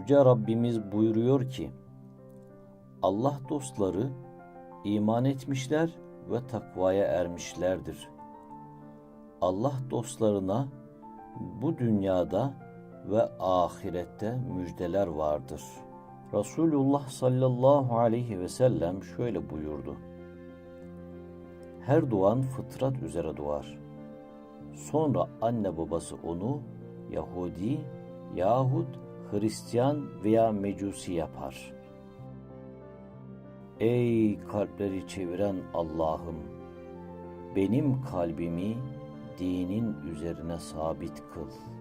Yüce Rabbimiz buyuruyor ki, Allah dostları iman etmişler ve takvaya ermişlerdir. Allah dostlarına bu dünyada ve ahirette müjdeler vardır. Resulullah sallallahu aleyhi ve sellem şöyle buyurdu. Her doğan fıtrat üzere doğar. Sonra anne babası onu Yahudi yahut Hristiyan veya Mecusi yapar. Ey kalpleri çeviren Allah'ım! Benim kalbimi dinin üzerine sabit kıl.''